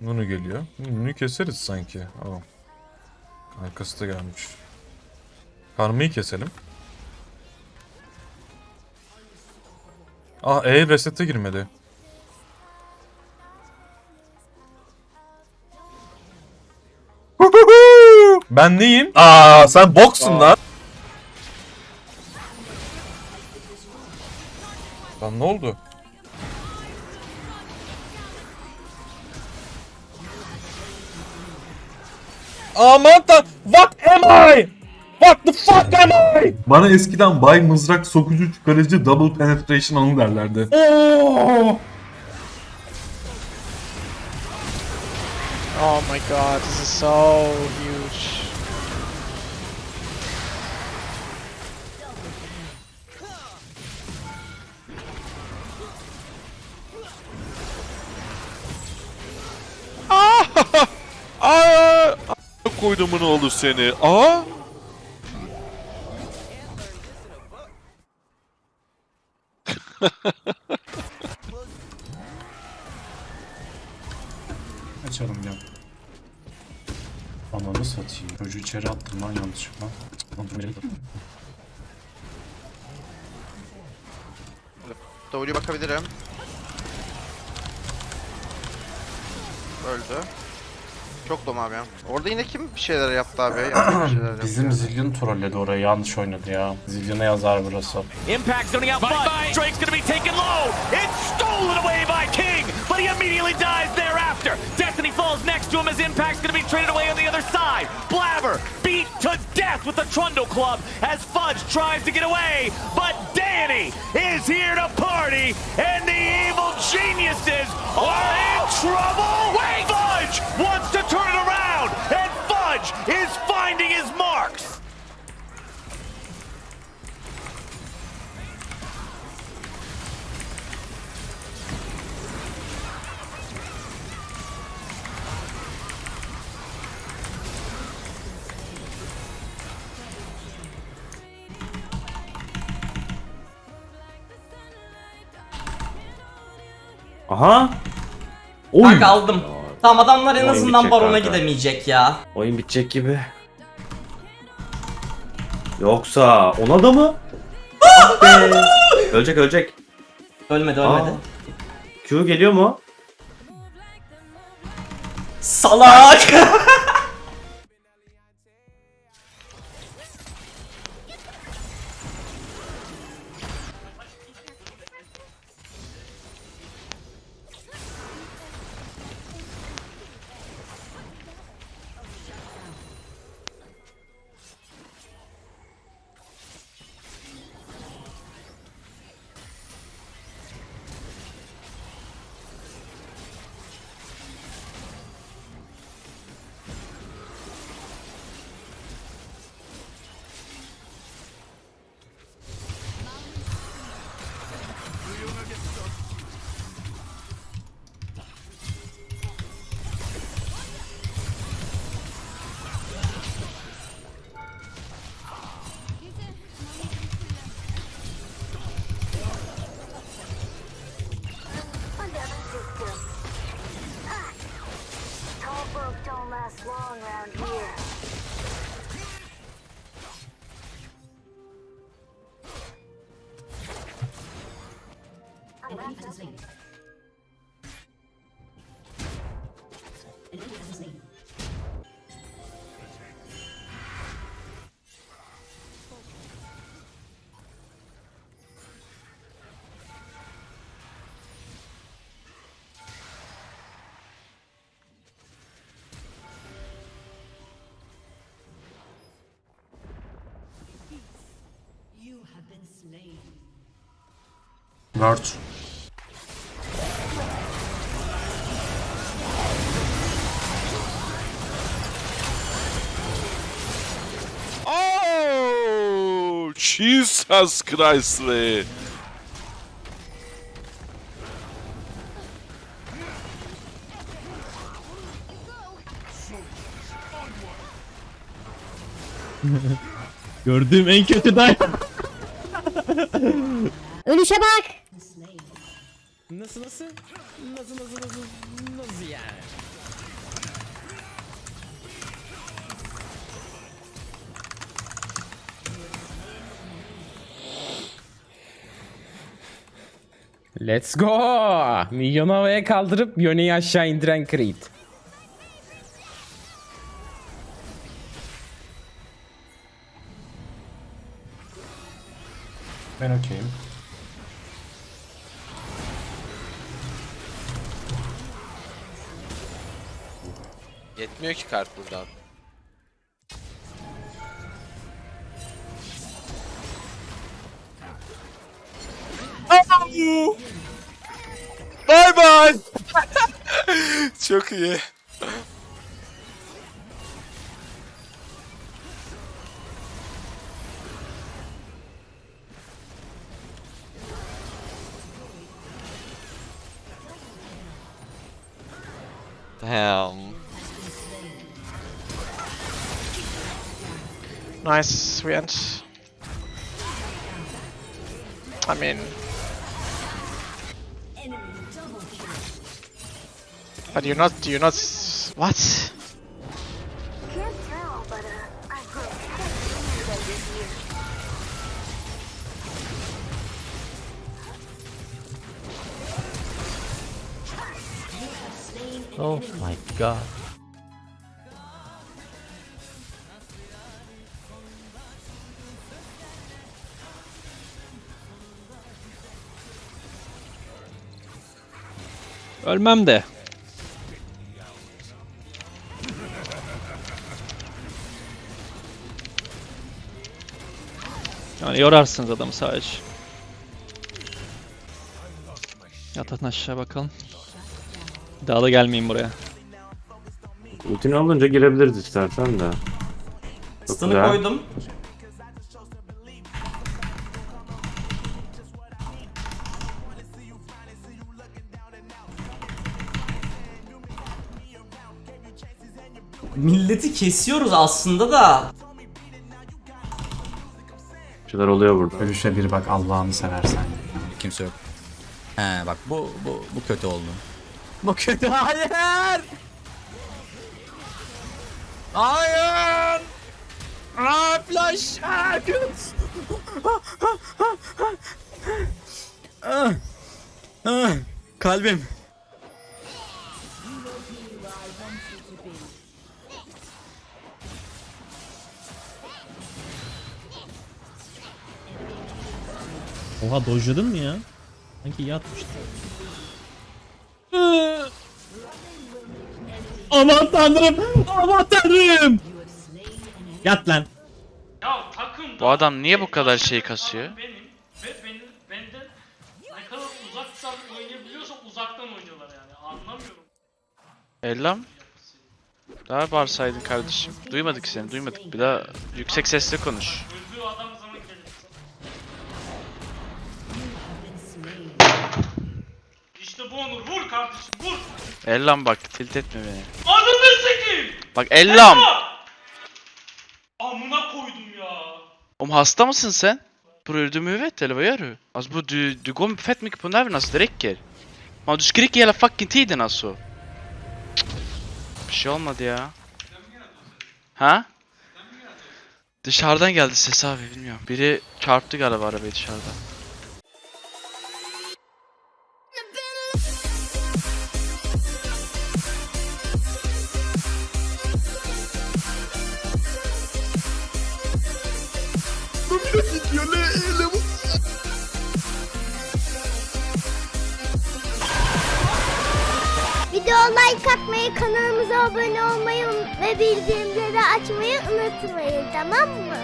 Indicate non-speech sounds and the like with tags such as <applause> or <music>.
Nunu geliyor. Nunu'yu keseriz sanki. Aa. Arkası da gelmiş. Karmayı keselim. Ah E reset'e girmedi. <laughs> Ben neyim? Aa sen boksun lan. Lan ne oldu? Aman tan What am I? What the fuck am I? Bana eskiden bay mızrak sokucu çıkarıcı double penetration anı derlerdi. Oo! Oh my god, this is so huge. Koydumun oğlu seni. Aa! <laughs> Açalım ya. Ananı satayım. Çocuğu içeri attım lan yanlışlıkla. Lan dur, nereye gitti? W bakabilirim. Öldü. Çok dom abi ya. Orada yine kim bir şeyler yaptı abi? Yaptı bir <clears throat> şeyler yaptı. Bizim Zillion trolledi orayı yanlış oynadı ya. Zillion'a yazar burası. Impact zoning out front. Drake's gonna be taken low. It's stolen away by King, but he immediately dies thereafter. Destiny falls next to him as Impact's gonna be traded away on the other side. Blabber beat to death with the Trundle Club as Fudge tries to get away, but Danny is here to party, and the evil geniuses are in trouble. Wait! Fudge wants to turn it around, and Fudge is finding his marks. Aha. Oy. Bak aldım. Tamam adamlar en Oyun azından bitecek barona kanka. gidemeyecek ya. Oyun bitecek gibi. Yoksa ona da mı? Ah be. ölecek ölecek. Ölmedi Aa. ölmedi. Q geliyor mu? Salak. <laughs> You have been slain. Jesus Christ be. <laughs> Gördüğüm en kötü day. Ölüşe bak. Nasıl nasıl? Nasıl nasıl nasıl? Nasıl yani? Let's go. Milyonu havaya kaldırıp Yone'yi aşağı indiren Creed. Ben okeyim. Yetmiyor ki kart buradan. Bye bye. Çok iyi. Damn. Nice, we end. I mean... But you're not, you're not... What? Tell, but uh, I grow heavier than this year. Oh my god. Ölmem de. Yani yorarsınız adamı sadece. Yatın aşağı bakalım. Daha da gelmeyin buraya. Ultini alınca girebiliriz istersen de. Çok Stun'ı güzel. koydum. Milleti kesiyoruz aslında da. Şeyler oluyor burada. Ölüşe bir bak Allah'ını seversen. Kimse yok. He bak bu bu bu kötü oldu. Bu kötü hayır. Hayır. Aa, flash. Aa. Ah, ah, Kalbim. Oha dojladın mı ya? Sanki iyi atmıştı. Aman tanrım! Aman tanrım! Yat lan. Bu adam niye bu kadar şey kasıyor? Benim ve benim benden ne kadar uzaktan oynayabiliyorsam uzaktan oynuyorlar yani anlamıyorum. Ellam. Daha bağırsaydın kardeşim. Duymadık seni duymadık. Bir daha yüksek sesle konuş. Öldüğü adam Onur vur kardeşim vur. Ellam bak tilt etme beni. Ananı sikeyim. Bak Ellam. Amına koydum ya. Oğlum hasta mısın sen? Bryr du huvudet eller vad gör du? Alltså bro, du, du går fett mycket på nerverna så det räcker. Man, du skriker hela fucking tiden alltså. Bir şey olmadı ya. Ha? Dışarıdan geldi ses abi bilmiyorum. Biri çarptı galiba arabayı dışarıdan. Video like kanalımıza abone olmayı ve bildirimleri açmayı unutmayın tamam mı?